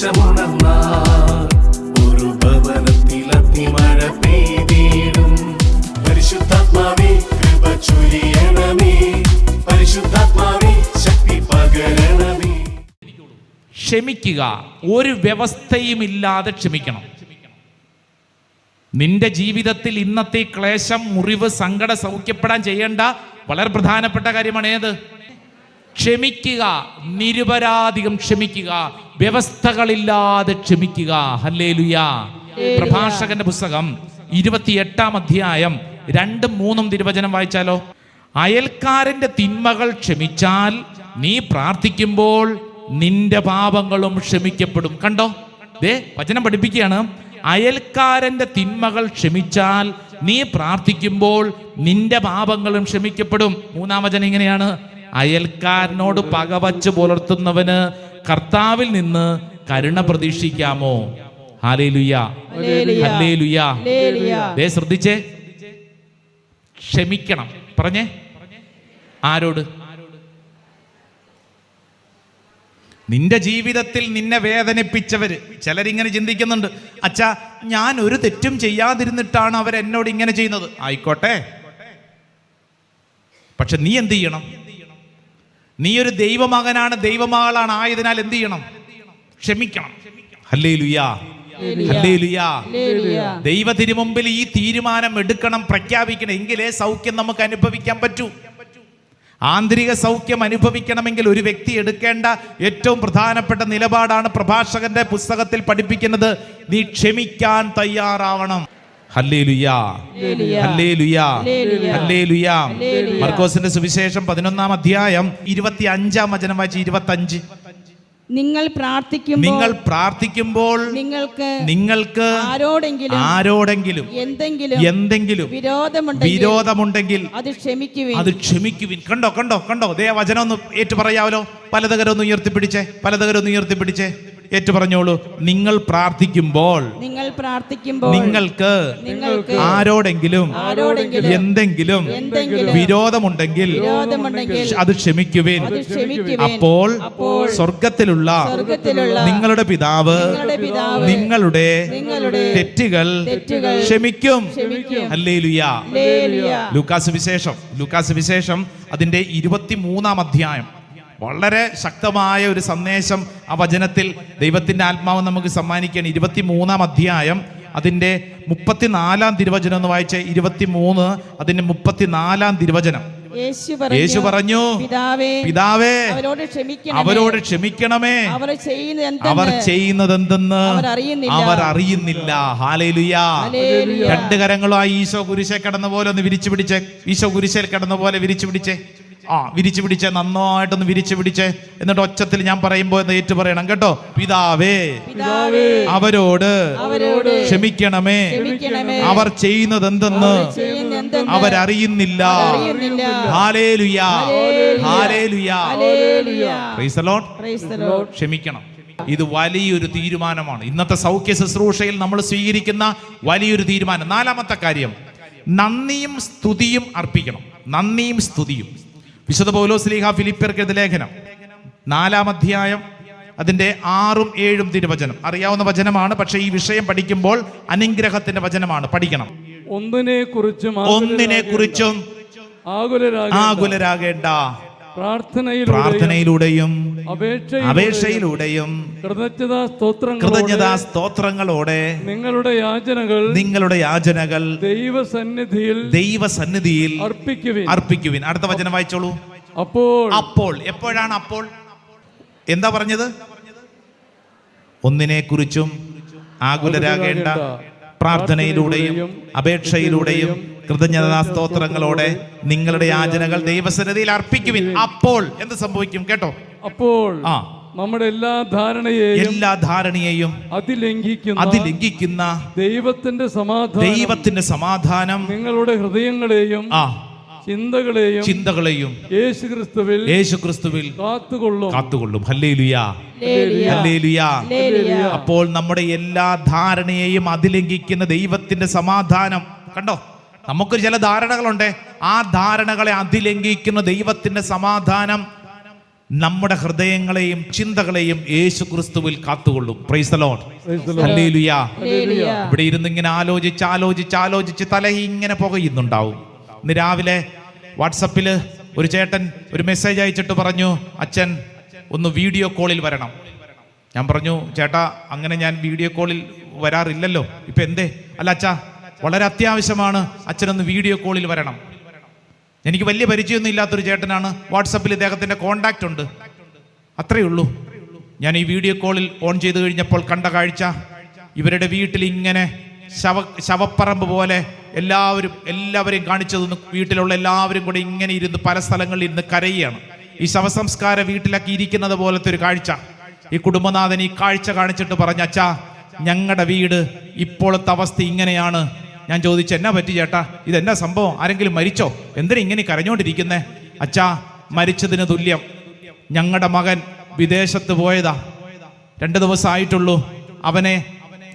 ദേശമുണർന്നാൽ ഒരു പകരണമേ. ക്ഷമിക്കുക. ഒരു വ്യവസ്ഥയുമില്ലാതെ ക്ഷമിക്കണം. നിന്റെ ജീവിതത്തിൽ ഇന്നത്തെ ക്ലേശം മുറിവ് സങ്കട സൗഖ്യപ്പെടാൻ ചെയ്യേണ്ട വളരെ പ്രധാനപ്പെട്ട കാര്യമാണ് ഏത് ക്ഷമിക്കുക നിരുപരാധികം ക്ഷമിക്കുക വ്യവസ്ഥകളില്ലാതെ ക്ഷമിക്കുക. ഹല്ലേലുയാ. പ്രഭാഷകന്റെ പുസ്തകം ഇരുപത്തിയെട്ടാം അധ്യായം രണ്ടും മൂന്നും തിരുവചനം വായിച്ചാലോ? അയൽക്കാരന്റെ തിന്മകൾ ക്ഷമിച്ചാൽ നീ പ്രാർത്ഥിക്കുമ്പോൾ നിന്റെ പാപങ്ങളും ക്ഷമിക്കപ്പെടും. കണ്ടോ? ദേ വചനം പഠിപ്പിക്കുകയാണ്. അയൽക്കാരന്റെ തിന്മകൾ ക്ഷമിച്ചാൽ നീ പ്രാർത്ഥിക്കുമ്പോൾ നിന്റെ പാപങ്ങളും ക്ഷമിക്കപ്പെടും. മൂന്നാം വചനം ഇങ്ങനെയാണ്. അയൽക്കാരനോട് പകവച്ച് പുലർത്തുന്നവന് കർത്താവിൽ നിന്ന് കരുണ പ്രതീക്ഷിക്കാമോ? ദേ ശ്രദ്ധിച്ചേ. ക്ഷമിക്കണം. പറഞ്ഞേ. ആരോട്? നിന്റെ ജീവിതത്തിൽ നിന്നെ വേദനിപ്പിച്ചവര്. ചിലരിങ്ങനെ ചിന്തിക്കുന്നുണ്ട്. അച്ഛാ ഞാൻ ഒരു തെറ്റും ചെയ്യാതിരുന്നിട്ടാണ് അവർ എന്നോട് ഇങ്ങനെ ചെയ്യുന്നത്. ആയിക്കോട്ടെ. പക്ഷെ നീ എന്ത് ചെയ്യണം? നീ ഒരു ദൈവമകനാണ് ദൈവമകളാണ്. ആയതിനാൽ എന്ത് ചെയ്യണം? ക്ഷമിക്കണം. ഹല്ലേ ലുയാ ഹല്ലേ ലുയാ. ദൈവ തിരുമുമ്പിൽ ഈ തീരുമാനം എടുക്കണം പ്രഖ്യാപിക്കണം. എങ്കിലേ സൗഖ്യം നമുക്ക് അനുഭവിക്കാൻ പറ്റൂ. ആന്തരിക സൗഖ്യം അനുഭവിക്കണമെങ്കിൽ ഒരു വ്യക്തി എടുക്കേണ്ട ഏറ്റവും പ്രധാനപ്പെട്ട നിലപാടാണ് പ്രഭാഷകന്റെ പുസ്തകത്തിൽ പഠിപ്പിക്കുന്നത്. നീ ക്ഷമിക്കാൻ തയ്യാറാവണം. മർക്കോസിന്റെ സുവിശേഷം പതിനൊന്നാം അധ്യായം ഇരുപത്തി അഞ്ചാം വചനം വായിച്ച് ഇരുപത്തി അഞ്ച് നിങ്ങൾ പ്രാർത്ഥിക്കുമ്പോൾ നിങ്ങൾ പ്രാർത്ഥിക്കുമ്പോൾ നിങ്ങൾക്ക് നിങ്ങൾക്ക് ആരോടെങ്കിലും ആരോടെങ്കിലും എന്തെങ്കിലും എന്തെങ്കിലും വിരോധമുണ്ടെങ്കിൽ വിരോധമുണ്ടെങ്കിൽ അത് ക്ഷമിക്കുവിൻ. അത് ക്ഷമിക്കുവിൻ. കണ്ടോ കണ്ടോ കണ്ടോ? ദേ വചനം ഒന്ന് ഏറ്റു പറയാവല്ലോ പലതകരം ഒന്ന് ഉയർത്തിപ്പിടിച്ചേ പലതകരം ഒന്ന് ഉയർത്തിപ്പിടിച്ചേ. ഏറ്റു പറഞ്ഞോളൂ. നിങ്ങൾ പ്രാർത്ഥിക്കുമ്പോൾ നിങ്ങൾ പ്രാർത്ഥിക്കുമ്പോൾ നിങ്ങൾക്ക് ആരോടെങ്കിലും എന്തെങ്കിലും വിരോധമുണ്ടെങ്കിൽ അത് ക്ഷമിക്കുവിൻ. അപ്പോൾ സ്വർഗത്തിലുള്ള നിങ്ങളുടെ പിതാവ് നിങ്ങളുടെ തെറ്റുകൾ ക്ഷമിക്കും. ലൂക്കാസ് വിശേഷം. ലൂക്കാസ് വിശേഷം അതിന്റെ ഇരുപത്തിമൂന്നാം അധ്യായം. വളരെ ശക്തമായ ഒരു സന്ദേശം ആ വചനത്തിൽ ദൈവത്തിന്റെ ആത്മാവ് നമുക്ക് സമ്മാനിക്കുകയാണ്. ഇരുപത്തി മൂന്നാം അധ്യായം അതിന്റെ മുപ്പത്തിനാലാം തിരുവചനം എന്ന് വായിച്ച ഇരുപത്തി മൂന്ന് അതിന്റെ മുപ്പത്തിനാലാം തിരുവചനം. യേശു പറഞ്ഞു പിതാവേ പിതാവേ അവരോട് ക്ഷമിക്കണം അവരോട് ക്ഷമിക്കണമേ. അവർ ചെയ്യുന്നത് എന്തെന്ന്? അവർ അറിയുന്നില്ല. ഹാലയിലുയാ രണ്ട് ഹാലേലുയാ ആ രണ്ട് കരങ്ങളുമായി ഈശോ കുരിശെ കിടന്ന പോലെ ഒന്ന് വിരിച്ചു പിടിച്ചേ ഈശോ കുരിശയിൽ കിടന്ന പോലെ വിരിച്ചു പിടിച്ചേ ആ വിരിച്ചു പിടിച്ചേ നന്നായിട്ടൊന്ന് വിരിച്ചു പിടിച്ചേ. എന്നിട്ട് ഒച്ചത്തിൽ ഞാൻ പറയുമ്പോ എന്ന് ഏറ്റു പറയണം കേട്ടോ. പിതാവേ അവരോട് ക്ഷമിക്കണമേ. അവർ ചെയ്യുന്നത് എന്തെന്ന് അവരറിയുന്നില്ല. അറിയുന്നില്ല. Hallelujah. Hallelujah. Praise the Lord. Praise the Lord. ക്ഷമിക്കണം. ഇത് വലിയൊരു തീരുമാനമാണ്. ഇന്നത്തെ സൗഖ്യ ശുശ്രൂഷയിൽ നമ്മൾ സ്വീകരിക്കുന്ന വലിയൊരു തീരുമാനം. നാലാമത്തെ കാര്യം. നന്ദിയും സ്തുതിയും അർപ്പിക്കണം. നന്ദിയും സ്തുതിയും. വിശുദ്ധ പൗലോസ് ലീഹ ഫിലിപ്പിയർക്ക് ലേഖനം. നാലാം അധ്യായം അതിന്റെ ആറും ഏഴും തിരുവചനം അറിയാവുന്ന വചനമാണ് പക്ഷേ ഈ വിഷയം പഠിക്കുമ്പോൾ അനുഗ്രഹത്തിന്റെ വചനമാണ്. പഠിക്കണം. ഒന്നിനെ കുറിച്ചും ഒന്നിനെ കുറിച്ചും ആകുലരാകേണ്ട. പ്രാർത്ഥനയിലൂടെയും അപേക്ഷയിലൂടെയും കൃതജ്ഞതാ സ്തോത്രങ്ങളോടെ നിങ്ങളുടെ യാചനകൾ നിങ്ങളുടെ യാചനകൾ ദൈവസന്നിധിയിൽ ദൈവസന്നിധിയിൽ അർപ്പിക്കുവിൻ. അർപ്പിക്കുവിൻ. അടുത്ത വചനം വായിച്ചോളൂ. അപ്പോൾ അപ്പോൾ എപ്പോഴാണ് അപ്പോൾ? എന്താ പറഞ്ഞത്? ഒന്നിനെ കുറിച്ചും ആകുലരാകേണ്ട പ്രാർത്ഥനയിലൂടെയും അപേക്ഷയിലൂടെയും കൃതജ്ഞതാ സ്തോത്രങ്ങളോടെ നിങ്ങളുടെ യാചനകൾ ദൈവസന്നിധിയിൽ അർപ്പിക്കുവിൻ. അപ്പോൾ എന്ത് സംഭവിക്കും കേട്ടോ? അപ്പോൾ ആ. നമ്മുടെ എല്ലാ ധാരണയെയും എല്ലാ ധാരണയെയും അതിലംഘിക്കുന്ന അതിലംഘിക്കുന്ന ദൈവത്തിന്റെ സമാധാനം ദൈവത്തിന്റെ സമാധാനം നിങ്ങളുടെ ഹൃദയങ്ങളെയും ആ. ചിന്തകളെയും ചിന്തകളെയും യേശു ക്രിസ്തുവിൽ യേശു ക്രിസ്തുവിൽ കാത്തുകൊള്ളും. കാത്തുകൊള്ളും. ഹല്ലേലുയാ. ഹല്ലേലൂയ. ഹല്ലേലുയാ. ഹല്ലേലൂയ. അപ്പോൾ നമ്മുടെ എല്ലാ ധാരണയെയും അതിലംഘിക്കുന്ന ദൈവത്തിന്റെ സമാധാനം. കണ്ടോ? നമുക്ക് ചില ധാരണകളുണ്ട്. ആ ധാരണകളെ അതിലംഘിക്കുന്ന ദൈവത്തിന്റെ സമാധാനം നമ്മുടെ ഹൃദയങ്ങളെയും ചിന്തകളെയും യേശു ക്രിസ്തുവിൽ കാത്തുകൊള്ളും. ഇവിടെ ഇരുന്ന് ഇങ്ങനെ ആലോചിച്ച് ആലോചിച്ച് ആലോചിച്ച് തല ഇങ്ങനെ പുകയുന്നുണ്ടാവും. ഇന്ന് രാവിലെ വാട്സപ്പിൽ ഒരു ചേട്ടൻ ഒരു മെസ്സേജ് അയച്ചിട്ട് പറഞ്ഞു അച്ഛൻ ഒന്ന് വീഡിയോ കോളിൽ വരണം. ഞാൻ പറഞ്ഞു ചേട്ടാ അങ്ങനെ ഞാൻ വീഡിയോ കോളിൽ വരാറില്ലല്ലോ. ഇപ്പൊ എന്തേ? അല്ല അച്ഛാ വളരെ അത്യാവശ്യമാണ് അച്ഛനൊന്ന് വീഡിയോ കോളിൽ വരണം. എനിക്ക് വലിയ പരിചയമൊന്നും ഇല്ലാത്തൊരു ചേട്ടനാണ്. വാട്സപ്പിൽ ഇദ്ദേഹത്തിന്റെ കോണ്ടാക്റ്റ് ഉണ്ട്. അത്രയേ ഉള്ളൂ. ഞാൻ ഈ വീഡിയോ കോളിൽ ഓൺ ചെയ്ത് കഴിഞ്ഞപ്പോൾ കണ്ട കാഴ്ച ഇവരുടെ വീട്ടിൽ ഇങ്ങനെ ശവ ശവപ്പറമ്പ് പോലെ എല്ലാവരും എല്ലാവരെയും കാണിച്ചതൊന്നും വീട്ടിലുള്ള എല്ലാവരും കൂടെ ഇങ്ങനെ ഇരുന്ന് പല സ്ഥലങ്ങളിൽ ഇരുന്ന് കരയുകയാണ്. ഈ ശവസംസ്കാര വീട്ടിലൊക്കെ ഇരിക്കുന്നത് പോലത്തെ ഒരു കാഴ്ച. ഈ കുടുംബനാഥൻ ഈ കാഴ്ച കാണിച്ചിട്ട് പറഞ്ഞ അച്ഛാ ഞങ്ങളുടെ വീട് ഇപ്പോഴത്തെ അവസ്ഥ ഇങ്ങനെയാണ്. ഞാൻ ചോദിച്ചു എന്നാ പറ്റി ചേട്ടാ? ഇതെന്നാ സംഭവം? ആരെങ്കിലും മരിച്ചോ? എന്തിനാ ഇങ്ങനെ കരഞ്ഞോണ്ടിരിക്കുന്നേ? അച്ഛാ മരിച്ചതിന് തുല്യം. ഞങ്ങളുടെ മകൻ വിദേശത്ത് പോയതാ. രണ്ട് ദിവസമായിട്ടുള്ളൂ അവനെ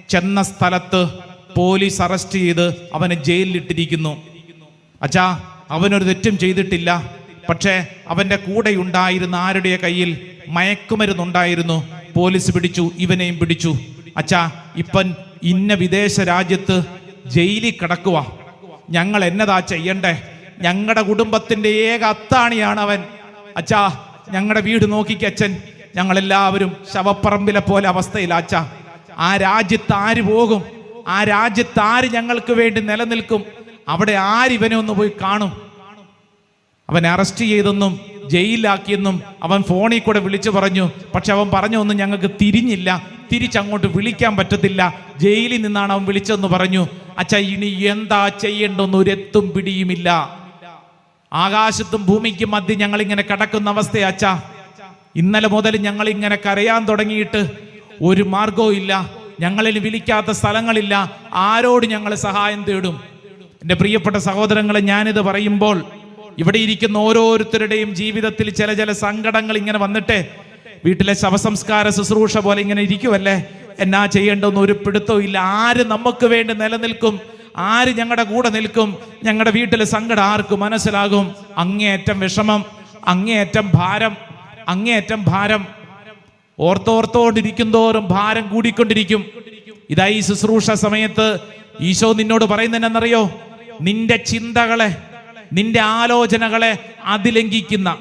ചെന്ന സ്ഥലത്ത് പോലീസ് അറസ്റ്റ് ചെയ്ത് അവനെ ജയിലിലിട്ടിരിക്കുന്നു. അച്ഛാ അവനൊരു തെറ്റും ചെയ്തിട്ടില്ല. പക്ഷേ അവന്റെ കൂടെ ഉണ്ടായിരുന്ന ആരുടെ കയ്യിൽ മയക്കുമരുന്നുണ്ടായിരുന്നു? പോലീസ് പിടിച്ചു ഇവനെയും പിടിച്ചു. അച്ഛാ ഇപ്പൻ ഇന്ന വിദേശ രാജ്യത്ത് ജയിലിൽ കിടക്കുക ഞങ്ങൾ എന്നതാ ചെയ്യണ്ടേ? ഞങ്ങളുടെ കുടുംബത്തിന്റെ ഏക അത്താണിയാണ് അവൻ അച്ഛാ ഞങ്ങളുടെ വീട് നോക്കിക്ക് അച്ഛൻ. ഞങ്ങളെല്ലാവരും ശവപ്പറമ്പിലെ പോലെ അവസ്ഥയിൽ അച്ഛാ. ആ രാജ്യത്ത് ആര് പോകും? ആ രാജ്യത്ത് ആര് ഞങ്ങൾക്ക് വേണ്ടി നിലനിൽക്കും? അവിടെ ആരിവനെ ഒന്ന് പോയി കാണും? അവൻ അറസ്റ്റ് ചെയ്തെന്നും ജയിലിലാക്കിയെന്നും അവൻ ഫോണിൽ കൂടെ വിളിച്ചു പറഞ്ഞു. പക്ഷെ അവൻ പറഞ്ഞൊന്നും ഞങ്ങൾക്ക് തിരിഞ്ഞില്ല. തിരിച്ചങ്ങോട്ട് വിളിക്കാൻ പറ്റത്തില്ല. ജയിലിൽ നിന്നാണ് അവൻ വിളിച്ചതെന്ന് പറഞ്ഞു. അച്ഛ ഇനി എന്താ ചെയ്യേണ്ടെന്ന് ഒരെത്തും പിടിയുമില്ല. ആകാശത്തും ഭൂമിക്കും മധ്യ ഞങ്ങൾ ഇങ്ങനെ കിടക്കുന്ന അവസ്ഥയാ അച്ഛ. ഇന്നലെ മുതൽ ഞങ്ങൾ ഇങ്ങനെ കരയാൻ തുടങ്ങിയിട്ട് ഒരു മാർഗവും ഇല്ല. ഞങ്ങളിൽ വിളിക്കാത്ത സ്ഥലങ്ങളില്ല. ആരോട് ഞങ്ങൾ സഹായം തേടും? എന്റെ പ്രിയപ്പെട്ട സഹോദരങ്ങളെ ഞാനിത് പറയുമ്പോൾ ഇവിടെ ഇരിക്കുന്ന ഓരോരുത്തരുടെയും ജീവിതത്തിൽ ചില ചില സങ്കടങ്ങൾ ഇങ്ങനെ വന്നിട്ട് വീട്ടിലെ ശവസംസ്കാര ശുശ്രൂഷ പോലെ ഇങ്ങനെ ഇരിക്കുമല്ലേ എന്നാ ചെയ്യേണ്ടെന്ന് ഒരു പിടുത്തവും ഇല്ല. ആര് നമുക്ക് വേണ്ടി നിലനിൽക്കും? ആര് ഞങ്ങളുടെ കൂടെ നിൽക്കും? ഞങ്ങളുടെ വീട്ടിലെ സങ്കടം ആർക്ക് മനസ്സിലാകും. അങ്ങേയറ്റം വിഷമം അങ്ങേയറ്റം ഭാരം അങ്ങേയറ്റം ഭാരം. ഓർത്തോർത്തോണ്ടിരിക്കും തോറും ഭാരം കൂടിക്കൊണ്ടിരിക്കും. ഇതായി ശുശ്രൂഷ സമയത്ത് ഈശോ നിന്നോട് പറയുന്നതെന്നറിയോ? നിന്റെ ചിന്തകളെ നിന്റെ ആലോചനകളെ അതിലംഘിക്കുന്ന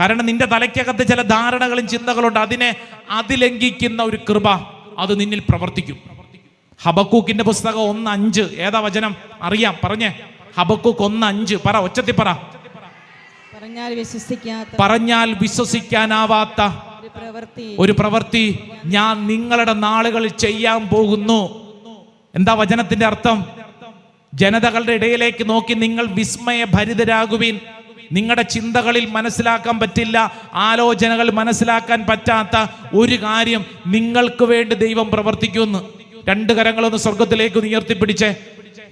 കാരണം നിന്റെ തലയ്ക്കകത്ത് ചില ധാരണകളും ചിന്തകളുണ്ട്. അതിനെ അതിലംഘിക്കുന്ന ഒരു കൃപ അത് നിന്നിൽ പ്രവർത്തിക്കും. ഹബക്കൂക്കിന്റെ പുസ്തകം ഒന്ന് അഞ്ച്. ഏതാ വചനം? അറിയാം. പറഞ്ഞേ. ഹബക്കൂക്ക് ഒന്ന് അഞ്ച്. പറ ഒച്ചത്തി പറ. പറഞ്ഞാൽ വിശ്വസിക്കാനാവാത്ത ഒരു പ്രവൃത്തി. ഞാൻ നിങ്ങളുടെ നാളുകളിൽ ചെയ്യാൻ പോകുന്നു. എന്താ വചനത്തിന്റെ അർത്ഥം? ജനതകളുടെ ഇടയിലേക്ക് നോക്കി നിങ്ങൾ വിസ്മയ വിസ്മയഭരിതരാകുവിൻ. നിങ്ങളുടെ ചിന്തകളിൽ മനസ്സിലാക്കാൻ പറ്റില്ല ആലോചനകൾ മനസ്സിലാക്കാൻ പറ്റാത്ത ഒരു കാര്യം നിങ്ങൾക്ക് വേണ്ടി ദൈവം പ്രവർത്തിക്കുന്നു രണ്ട് കരങ്ങളൊന്ന് സ്വർഗത്തിലേക്ക് ഉയർത്തിപ്പിടിച്ചേ.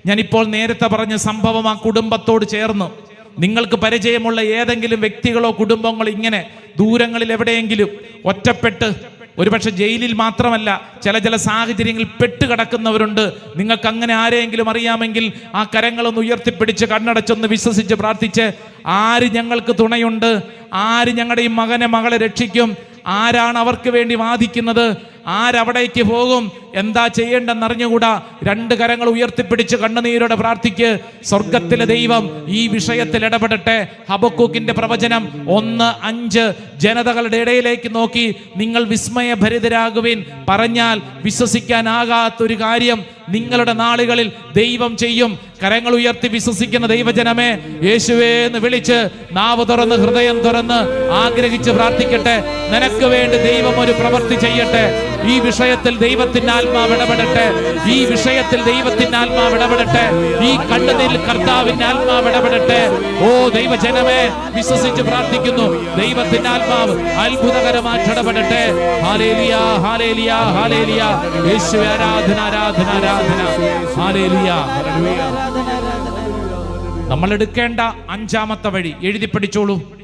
ഞാനിപ്പോൾ നേരത്തെ പറഞ്ഞ സംഭവം ആ കുടുംബത്തോട് ചേർന്ന്. നിങ്ങൾക്ക് പരിചയമുള്ള ഏതെങ്കിലും വ്യക്തികളോ കുടുംബങ്ങളോ ഇങ്ങനെ ദൂരങ്ങളിൽ എവിടെയെങ്കിലും ഒറ്റപ്പെട്ട് ഒരുപക്ഷെ ജയിലിൽ മാത്രമല്ല ചില ചില സാഹചര്യങ്ങളിൽ പെട്ടുകിടക്കുന്നവരുണ്ട്. നിങ്ങൾക്ക് അങ്ങനെ ആരെയെങ്കിലും അറിയാമെങ്കിൽ ആ കരങ്ങളൊന്ന് ഉയർത്തിപ്പിടിച്ച് കണ്ണടച്ചൊന്ന് വിശ്വസിച്ച് പ്രാർത്ഥിച്ച് ആര് ഞങ്ങൾക്ക് തുണയുണ്ട്? ആര് ഞങ്ങളുടെ ഈ മകനെ മകളെ രക്ഷിക്കും? ആരാണ് അവർക്ക് വേണ്ടി വാദിക്കുന്നത്? ആരവിടേക്ക് പോകും? എന്താ ചെയ്യേണ്ടെന്ന് അറിഞ്ഞുകൂടാ? രണ്ട് കരങ്ങൾ ഉയർത്തിപ്പിടിച്ച് കണ്ണുനീരോടെ പ്രാർത്ഥിക്ക്. സ്വർഗത്തിലെ ദൈവം ഈ വിഷയത്തിൽ ഇടപെടട്ടെ. ഹബക്കൂക്കിന്റെ പ്രവചനം ഒന്ന് അഞ്ച്. ജനതകളുടെ ഇടയിലേക്ക് നോക്കി. നിങ്ങൾ വിസ്മയഭരിതരാകുവിൻ. പറഞ്ഞാൽ വിശ്വസിക്കാനാകാത്തൊരു കാര്യം നിങ്ങളുടെ നാളുകളിൽ ദൈവം ചെയ്യും. കരങ്ങൾ ഉയർത്തി വിശ്വസിക്കുന്ന ദൈവജനമേ യേശുവേ എന്ന് വിളിച്ച് നാവ് തുറന്ന് ഹൃദയം തുറന്ന് ആഗ്രഹിച്ച് പ്രാർത്ഥിക്കട്ടെ. നിനക്ക് വേണ്ടി ദൈവം ഒരു പ്രവൃത്തി ചെയ്യട്ടെ. ഈ വിഷയത്തിൽ ദൈവത്തിന്റെ ആത്മാവ് ഇടപെടട്ടെ. ഈ വിഷയത്തിൽ ദൈവത്തിന്റെ ആത്മാവ് ഇടപെടട്ടെ. ഈ കണ്ണുനീരിൽ കർത്താവിന്റെ ആത്മാവ് ഇടപെടട്ടെ. ഓ ദൈവജനമേ വിശ്വസിച്ച് പ്രാർത്ഥിക്കുന്നു. ദൈവത്തിന്റെ ആത്മാവ് അത്ഭുതകരമായിട്ട് ഇടപെടട്ടെ. Hallelujah hallelujah hallelujah. യേശു ആരാധന ആരാധന ആരാധന. ഹാലേലിയ. നമ്മൾ എടുക്കേണ്ട അഞ്ചാമത്തെ വഴി. എഴുതി പഠിച്ചോളൂ.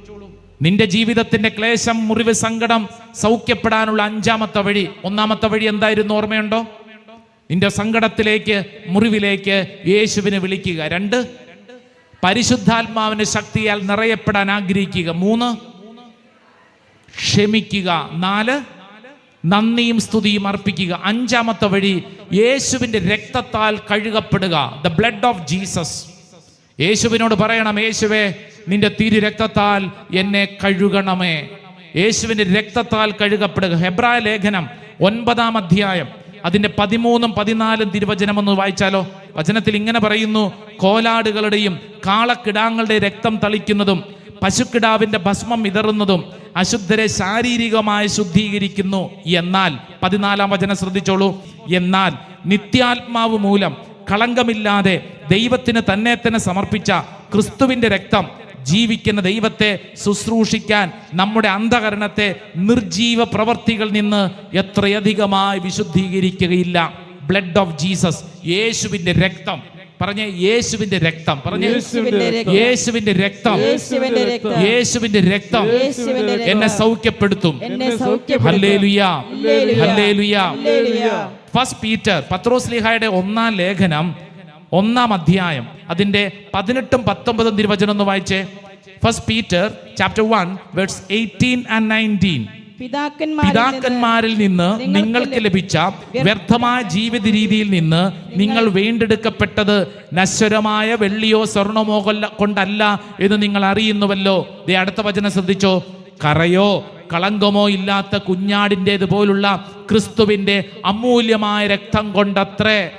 നിന്റെ ജീവിതത്തിന്റെ ക്ലേശം മുറിവ് സങ്കടം സൗഖ്യപ്പെടാനുള്ള അഞ്ചാമത്തെ വഴി ഒന്നാമത്തെ വഴി എന്തായിരുന്നു ഓർമ്മയുണ്ടോ? നിന്റെ സങ്കടത്തിലേക്ക് മുറിവിലേക്ക് യേശുവിനെ വിളിക്കുക. രണ്ട് പരിശുദ്ധാത്മാവിന്റെ ശക്തിയാൽ നിറയപ്പെടാൻ ആഗ്രഹിക്കുക. മൂന്ന് ക്ഷമിക്കുക. നാല് നന്ദിയും സ്തുതിയും അർപ്പിക്കുക. അഞ്ചാമത്തെ വഴി യേശുവിന്റെ രക്തത്താൽ കഴുകപ്പെടുക. ദ ബ്ലഡ് ഓഫ് ജീസസ് യേശുവിനോട് പറയണം യേശുവേ നിന്റെ തിരു രക്തത്താൽ എന്നെ കഴുകണമേ. യേശുവിന്റെ രക്തത്താൽ കഴുകപ്പെടുക. ഹെബ്രായ ലേഖനം ഒൻപതാം അധ്യായം. അതിന്റെ പതിമൂന്നും പതിനാലും തിരുവചനം ഒന്ന് വായിച്ചാലോ? വചനത്തിൽ ഇങ്ങനെ പറയുന്നു കോലാടുകളുടെയും കാളക്കിടാങ്ങളുടെ രക്തം തളിക്കുന്നതും പശുക്കിടാവിന്റെ ഭസ്മം വിതറുന്നതും അശുദ്ധരെ ശാരീരികമായി ശുദ്ധീകരിക്കുന്നു. എന്നാൽ പതിനാലാം വചനം ശ്രദ്ധിച്ചോളൂ. എന്നാൽ നിത്യാത്മാവ് മൂലം കളങ്കമില്ലാതെ ദൈവത്തിന് തന്നെ തന്നെ സമർപ്പിച്ച ക്രിസ്തുവിന്റെ രക്തം ജീവിക്കുന്ന ദൈവത്തെ ശുശ്രൂഷിക്കാൻ നമ്മുടെ അന്ധകരണത്തെ നിർജീവ പ്രവർത്തികൾ നിന്ന് എത്രയധികമായി വിശുദ്ധീകരിക്കുകയില്ല. ബ്ലഡ് ഓഫ് ജീസസ് യേശുവിന്റെ രക്തം. പറഞ്ഞ യേശുവിന്റെ രക്തം. പറഞ്ഞ യേശുവിന്റെ രക്തം. യേശുവിന്റെ രക്തം. എന്നെ സൗഖ്യപ്പെടുത്തും. ഫസ്റ്റ് പീറ്റർ പത്രോസ്ലിഹായുടെ ഒന്നാം ലേഖനം ഒന്നാം അധ്യായം അതിന്റെ പതിനെട്ടും പത്തൊമ്പതും തിരുവചനം ഒന്ന് വായിച്ചേ. First Peter chapter one words eighteen and nineteen പിതാക്കന്മാരിൽ നിന്ന് നിങ്ങൾക്ക് ലഭിച്ച വ്യർത്ഥമായ ജീവിത രീതിയിൽ നിന്ന് നിങ്ങൾ വീണ്ടെടുക്കപ്പെട്ടത് നശ്വരമായ വെള്ളിയോ സ്വർണമോ കൊല്ല- കൊണ്ടല്ല എന്ന് നിങ്ങൾ അറിയുന്നുവല്ലോ. ദേ അടുത്ത വചനം ശ്രദ്ധിച്ചോ. കറയോ കളങ്കമോ ഇല്ലാത്ത കുഞ്ഞാടിന്റേതുപോലുള്ള ക്രിസ്തുവിന്റെ ക്രിസ്തുവിന്റെ അമൂല്യമായ രക്തം കൊണ്ടത്രേ.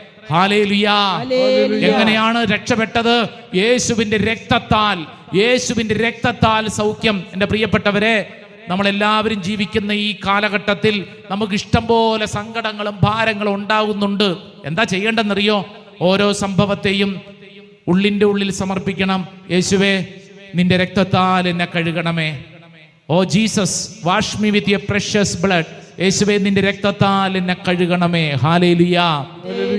എങ്ങനെയാണ് രക്ഷപ്പെട്ടത്? യേശുവിന്റെ രക്തത്താൽ യേശുവിന്റെ രക്തത്താൽ സൗഖ്യം. എന്റെ പ്രിയപ്പെട്ടവരെ നമ്മളെല്ലാവരും ജീവിക്കുന്ന ഈ കാലഘട്ടത്തിൽ നമുക്ക് ഇഷ്ടം പോലെ സങ്കടങ്ങളും ഭാരങ്ങളും ഉണ്ടാകുന്നുണ്ട്. എന്താ ചെയ്യേണ്ടെന്നറിയോ ഓരോ സംഭവത്തെയും ഉള്ളിന്റെ ഉള്ളിൽ സമർപ്പിക്കണം. യേശുവേ നിന്റെ രക്തത്താൽ എന്നെ കഴുകണമേ. ഓ Jesus wash me with a precious blood. യേശുവേ നിന്റെ രക്തത്താൽ എന്നെ കഴുകണമേ. ഹാലേലുയാ.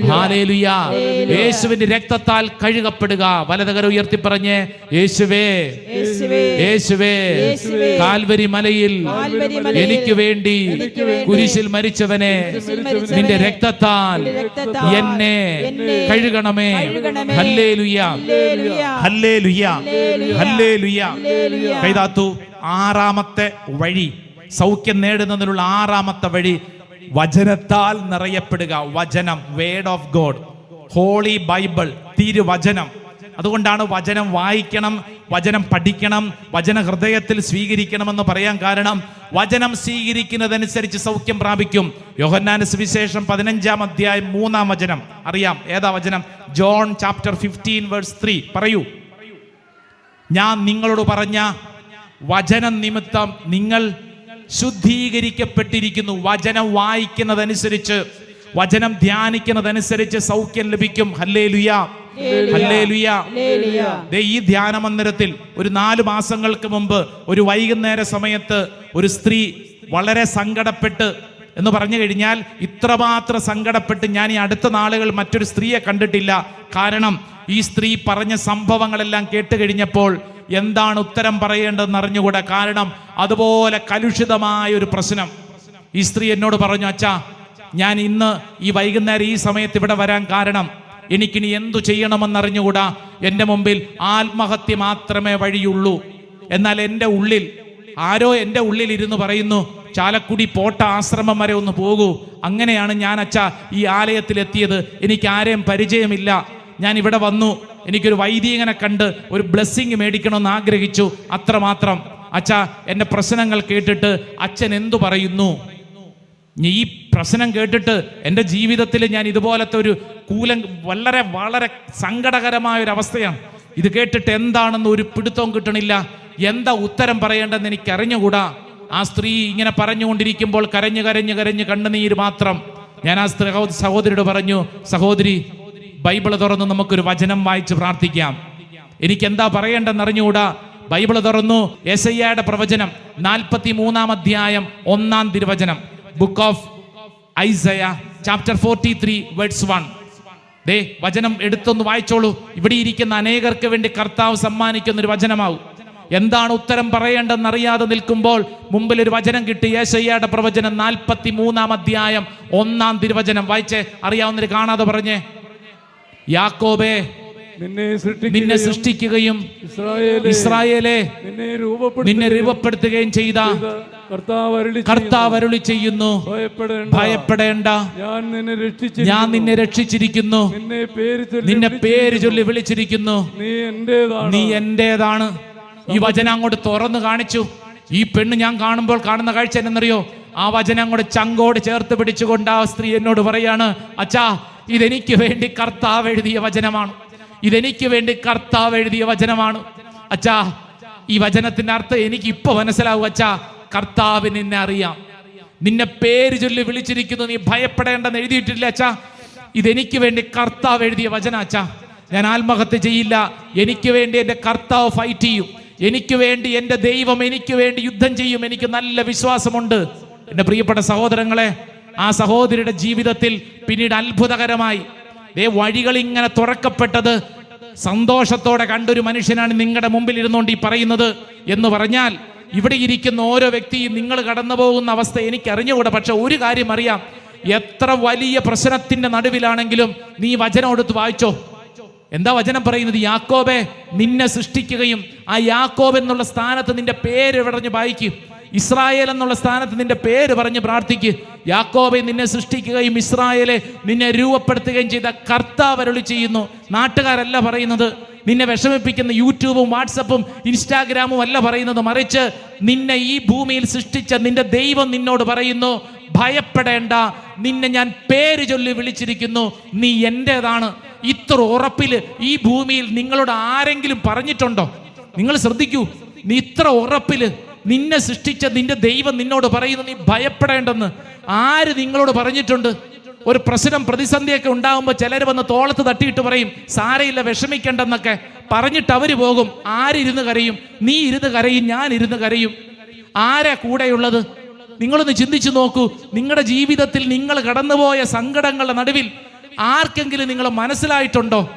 ഹാലേലുയാ. യേശുവിന്റെ രക്തത്താൽ കഴുകപ്പെടുക. വലതകര ഉയർത്തി പറഞ്ഞ് യേശുവേ യേശുവേ കാൽവരി മലയിൽ എനിക്ക് വേണ്ടി കുരിശിൽ മരിച്ചവനെ നിന്റെ രക്തത്താൽ എന്നെ കഴുകണമേ. കഴുകണമേ. Hallelujah. Hallelujah. Hallelujah. Hallelujah. Hallelujah. Hallelujah. കൈതാത്തു ആറാമത്തെ വഴി. സൗഖ്യം നേടുന്നതിനുള്ള ആറാമത്തെ വഴി വചനത്താൽ നിറയപ്പെടുക. വചനം word of God holy Bible തിരുവചനം. അതുകൊണ്ടാണ് വചനം വായിക്കണം വചനം പഠിക്കണം വചന ഹൃദയത്തിൽ സ്വീകരിക്കണമെന്ന് പറയാൻ കാരണം വചനം സ്വീകരിക്കുന്നതനുസരിച്ച് സൗഖ്യം പ്രാപിക്കും. യോഹന്നാന സുവിശേഷം പതിനഞ്ചാം അധ്യായം മൂന്നാം വചനം. അറിയാം. ഏതാ വചനം? John chapter fifteen verse three പറയൂ. ഞാൻ നിങ്ങളോട് പറഞ്ഞ വചനം നിമിത്തം നിങ്ങൾ ശുദ്ധീകരിക്കപ്പെട്ടിരിക്കുന്നു. വചനം വായിക്കുന്നതനുസരിച്ച് വചനം ധ്യാനിക്കുന്നതനുസരിച്ച് സൗഖ്യം ലഭിക്കും. ഹല്ലേ ലുയ ഹല്ലേ ലുയ ഈ ധ്യാന മന്ദിരത്തിൽ ഒരു നാല് മാസങ്ങൾക്ക് മുമ്പ് ഒരു വൈകുന്നേര സമയത്ത് ഒരു സ്ത്രീ വളരെ സങ്കടപ്പെട്ട് എന്ന് പറഞ്ഞു കഴിഞ്ഞാൽ ഇത്രമാത്രം സങ്കടപ്പെട്ട് ഞാൻ ഈ അടുത്ത നാളുകൾ മറ്റൊരു സ്ത്രീയെ കണ്ടിട്ടില്ല. കാരണം ഈ സ്ത്രീ പറഞ്ഞ സംഭവങ്ങളെല്ലാം കേട്ട് കഴിഞ്ഞപ്പോൾ എന്താണ് ഉത്തരം പറയേണ്ടതെന്ന് അറിഞ്ഞുകൂടെ? കാരണം അതുപോലെ കലുഷിതമായ ഒരു പ്രശ്നം. ഈ സ്ത്രീ എന്നോട് പറഞ്ഞു അച്ഛാ ഞാൻ ഇന്ന് ഈ വൈകുന്നേരം ഈ സമയത്ത് ഇവിടെ വരാൻ കാരണം എനിക്കിനി എന്തു ചെയ്യണമെന്നറിഞ്ഞുകൂടാ എന്റെ മുമ്പിൽ ആത്മഹത്യ മാത്രമേ വഴിയുള്ളൂ. എന്നാൽ എന്റെ ഉള്ളിൽ ആരോ എന്റെ ഉള്ളിൽ ഇരുന്ന് പറയുന്നു ചാലക്കുടി പോട്ട ആശ്രമം വരെ ഒന്ന് പോകൂ. അങ്ങനെയാണ് ഞാൻ അച്ഛ ഈ ആലയത്തിൽ എത്തിയത് എനിക്ക് ആരെയും പരിചയമില്ല. ഞാൻ ഇവിടെ വന്നു. എനിക്കൊരു വൈദികനെ കണ്ട് ഒരു ബ്ലെസ്സിങ് മേടിക്കണമെന്ന് ആഗ്രഹിച്ചു. അത്രമാത്രം. അച്ഛ എന്റെ പ്രശ്നങ്ങൾ കേട്ടിട്ട് അച്ഛൻ എന്തു പറയുന്നു? ഈ പ്രശ്നം കേട്ടിട്ട് എന്റെ ജീവിതത്തിൽ ഞാൻ ഇതുപോലത്തെ ഒരു കൂലം വളരെ വളരെ സങ്കടകരമായ ഒരു അവസ്ഥയാണ് ഇത് കേട്ടിട്ട് എന്താണെന്ന് ഒരു പിടുത്തവും കിട്ടണില്ല. എന്താ ഉത്തരം പറയേണ്ടെന്ന് എനിക്ക് അറിഞ്ഞുകൂടാ ആ സ്ത്രീ ഇങ്ങനെ പറഞ്ഞുകൊണ്ടിരിക്കുമ്പോൾ കരഞ്ഞു കരഞ്ഞു കരഞ്ഞു കണ്ണുനീര് മാത്രം. ഞാൻ ആ സ്ത്രീ സഹോദരിയോട് പറഞ്ഞു സഹോദരി ബൈബിൾ തുറന്ന് നമുക്കൊരു വചനം വായിച്ച് പ്രാർത്ഥിക്കാം. എനിക്ക് എന്താ പറയേണ്ടെന്ന് അറിഞ്ഞുകൂടാ ബൈബിൾ തുറന്നു എസയ്യയുടെ പ്രവചനം നാൽപ്പത്തി മൂന്നാം അധ്യായം ഒന്നാം തിരുവചനം. Book of Isaiah chapter forty three words one ദേ വചനം എടുത്തൊന്ന് വായിച്ചോളൂ. ഇവിടെ ഇരിക്കുന്ന അനേകർക്ക് വേണ്ടി കർത്താവ് സമ്മാനിക്കുന്ന ഒരു വചനമാവും. എന്താണ് ഉത്തരം പറയേണ്ടെന്ന് അറിയാതെ നിൽക്കുമ്പോൾ മുമ്പിൽ ഒരു വചനം കിട്ടി. യേശയ്യയുടെ പ്രവചനം നാൽപ്പത്തി മൂന്നാം അധ്യായം ഒന്നാം തിരുവചനം. വായിച്ചേ അറിയാവുന്നൊരു കാണാതെ പറഞ്ഞേ. യാക്കോബേ നിന്നെ സൃഷ്ടിക്കുകയും ഇസ്രായേലെ നിന്നെ രൂപപ്പെടുത്തുകയും ചെയ്ത കർത്താവ് അരുളി ചെയ്യുന്നു. ഭയപ്പെടേണ്ട. ഞാൻ നിന്നെ രക്ഷിച്ചിരിക്കുന്നു. നിന്നെ പേര് ചൊല്ലി വിളിച്ചിരിക്കുന്നു. നീ എന്റേതാണ്. ഈ വചനം അങ്ങോട്ട് തുറന്നു കാണിച്ചു. ഈ പെണ്ണ് ഞാൻ കാണുമ്പോൾ കാണുന്ന കാഴ്ച എന്നറിയോ? ആ വചനം അങ്ങോട്ട് ചങ്കോട് ചേർത്ത് പിടിച്ചുകൊണ്ട് ആ സ്ത്രീ എന്നോട് പറയാണ് അച്ഛാ ഇതെനിക്ക് വേണ്ടി കർത്താവ് എഴുതിയ വചനമാണ്. ഇതെനിക്ക് വേണ്ടി കർത്താവ് എഴുതിയ വചനമാണ്. അച്ഛാ ഈ വചനത്തിന്റെ അർത്ഥം എനിക്ക് ഇപ്പൊ മനസ്സിലാവും അച്ഛാ. കർത്താവ് നിന്നെ അറിയാം. നിന്നെ പേര് ചൊല്ലി വിളിച്ചിരിക്കുന്നു നീ ഭയപ്പെടേണ്ടെന്ന് എഴുതിയിട്ടില്ല അച്ഛാ. ഇതെനിക്ക് വേണ്ടി കർത്താവ് എഴുതിയ വചന അച്ഛാ. ഞാൻ ആത്മഹത്യ ചെയ്യില്ല. എനിക്ക് വേണ്ടി എന്റെ കർത്താവ് ഫൈറ്റ് ചെയ്യും. എനിക്ക് വേണ്ടി എന്റെ ദൈവം എനിക്ക് വേണ്ടി യുദ്ധം ചെയ്യും. എനിക്ക് നല്ല വിശ്വാസമുണ്ട്. എന്റെ പ്രിയപ്പെട്ട സഹോദരങ്ങളെ ആ സഹോദരിയുടെ ജീവിതത്തിൽ പിന്നീട് അത്ഭുതകരമായി. ദേ വഴികൾ ഇങ്ങനെ തുറക്കപ്പെട്ടത് സന്തോഷത്തോടെ കണ്ടൊരു മനുഷ്യനാണ് നിങ്ങളുടെ മുമ്പിൽ ഇരുന്നുകൊണ്ട് ഈ പറയുന്നത് എന്ന് പറഞ്ഞാൽ ഇവിടെ ഇരിക്കുന്ന ഓരോ വ്യക്തിയും നിങ്ങൾ കടന്നു പോകുന്ന അവസ്ഥ എനിക്ക് അറിഞ്ഞുകൂടാ പക്ഷെ ഒരു കാര്യം അറിയാം. എത്ര വലിയ പ്രശ്നത്തിന്റെ നടുവിലാണെങ്കിലും നീ വചനം എടുത്ത് വായിച്ചോ. എന്താ വചനം പറയുന്നത്? യാക്കോബെ നിന്നെ സൃഷ്ടിക്കുകയും ആ യാക്കോബ് എന്നുള്ള സ്ഥാനത്ത് നിന്റെ പേര് പറഞ്ഞ് വായിക്കും. ഇസ്രായേൽ എന്നുള്ള സ്ഥാനത്ത് നിന്റെ പേര് പറഞ്ഞ് പ്രാർത്ഥിക്ക്. യാക്കോബെ നിന്നെ സൃഷ്ടിക്കുകയും ഇസ്രായേലെ നിന്നെ രൂപപ്പെടുത്തുകയും ചെയ്ത കർത്താവ് അരുളി ചെയ്യുന്നു. നാട്ടുകാരല്ല പറയുന്നത്. നിന്നെ വിഷമിപ്പിക്കുന്ന യൂട്യൂബും വാട്സപ്പും ഇൻസ്റ്റാഗ്രാമും അല്ല പറയുന്നത്. മറിച്ച് നിന്നെ ഈ ഭൂമിയിൽ സൃഷ്ടിച്ച നിന്റെ ദൈവം നിന്നോട് പറയുന്നു ഭയപ്പെടേണ്ട. നിന്നെ ഞാൻ പേര് ചൊല്ലി വിളിച്ചിരിക്കുന്നു. നീ എന്റെതാണ് ഇത്ര ഉറപ്പിൽ ഈ ഭൂമിയിൽ നിങ്ങളോട് ആരെങ്കിലും പറഞ്ഞിട്ടുണ്ടോ? നിങ്ങൾ ശ്രദ്ധിക്കൂ. നീ ഇത്ര ഉറപ്പിൽ നിന്നെ സൃഷ്ടിച്ച നിന്റെ ദൈവം നിന്നോട് പറയുന്നു നീ ഭയപ്പെടേണ്ടെന്ന്. ആര് നിങ്ങളോട് പറഞ്ഞിട്ടുണ്ട്? ഒരു പ്രശ്നം പ്രതിസന്ധിയൊക്കെ ഉണ്ടാകുമ്പോൾ ചിലർ വന്ന് തോളത്ത് തട്ടിയിട്ട് പറയും സാരയില്ല വിഷമിക്കണ്ടെന്നൊക്കെ. പറഞ്ഞിട്ട് അവർ പോകും ആരിരുന്ന് കരയും? നീ ഇരുന്ന് കരയും ഞാൻ ഇരുന്ന് കരയും. ആരാ കൂടെയുള്ളത്? നിങ്ങളൊന്ന് ചിന്തിച്ചു നോക്കൂ നിങ്ങളുടെ ജീവിതത്തിൽ നിങ്ങൾ കടന്നുപോയ സങ്കടങ്ങളുടെ നടുവിൽ ആർക്കെങ്കിലും നിങ്ങൾ മനസ്സിലായിട്ടുണ്ടോ?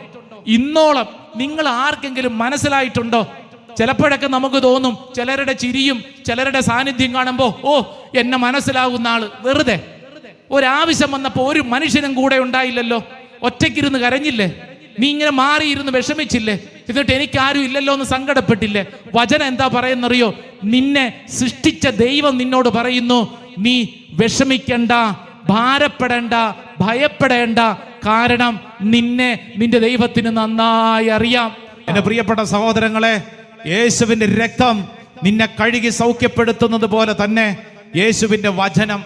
ഇന്നോളം നിങ്ങൾ ആർക്കെങ്കിലും മനസ്സിലായിട്ടുണ്ടോ? ചിലപ്പോഴൊക്കെ നമുക്ക് തോന്നും ചിലരുടെ ചിരിയും ചിലരുടെ സാന്നിധ്യം കാണുമ്പോൾ ഓ എന്നെ മനസ്സിലാകുന്ന ആൾ വെറുതെ. ഒരാവശ്യം വന്നപ്പോൾ ഒരു മനുഷ്യനും കൂടെ ഉണ്ടായില്ലല്ലോ. ഒറ്റയ്ക്കിരുന്ന് കരഞ്ഞില്ലേ? നീ ഇങ്ങനെ മാറിയിരുന്ന് വിഷമിച്ചില്ലേ? എന്നിട്ട് എനിക്ക് ആരും ഇല്ലല്ലോ എന്ന് സങ്കടപ്പെട്ടില്ലേ? വചനം എന്താ പറയുന്നറിയോ? നിന്നെ സൃഷ്ടിച്ച ദൈവം നിന്നോട് പറയുന്നു നീ വിഷമിക്കണ്ട ഭാരപ്പെടേണ്ട ഭയപ്പെടേണ്ട. കാരണം നിന്നെ നിന്റെ ദൈവത്തിന് നന്നായി അറിയാം. എന്റെ പ്രിയപ്പെട്ട സഹോദരങ്ങളെ യേശുവിന്റെ രക്തം നിന്നെ കഴുകി സൗഖ്യപ്പെടുത്തുന്നത് പോലെ തന്നെ യേശുവിന്റെ വചനം.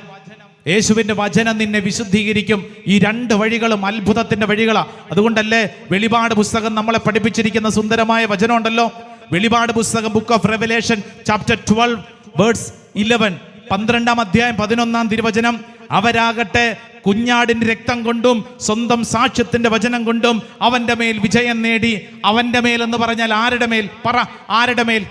യേശുവിന്റെ വചനം നിന്നെ വിശുദ്ധീകരിക്കും. ഈ രണ്ട് വഴികളും അത്ഭുതത്തിന്റെ വഴികളാ. അതുകൊണ്ടല്ലേ വെളിപാട് പുസ്തകം നമ്മളെ പഠിപ്പിച്ചിരിക്കുന്ന സുന്ദരമായ വചനം ഉണ്ടല്ലോ? വെളിപാട് പുസ്തകം book of Revelation chapter twelve words eleven പന്ത്രണ്ടാം അധ്യായം പതിനൊന്നാം തിരുവചനം. അവരാകട്ടെ കുഞ്ഞാടിന്റെ രക്തം കൊണ്ടും സ്വന്തം സാക്ഷ്യത്തിന്റെ വചനം കൊണ്ടും അവന്റെ മേൽ വിജയം നേടി അവന്റെ മേൽ എന്ന് പറഞ്ഞാൽ ആരുടെ മേൽ? പറ ആരുടെ മേൽ?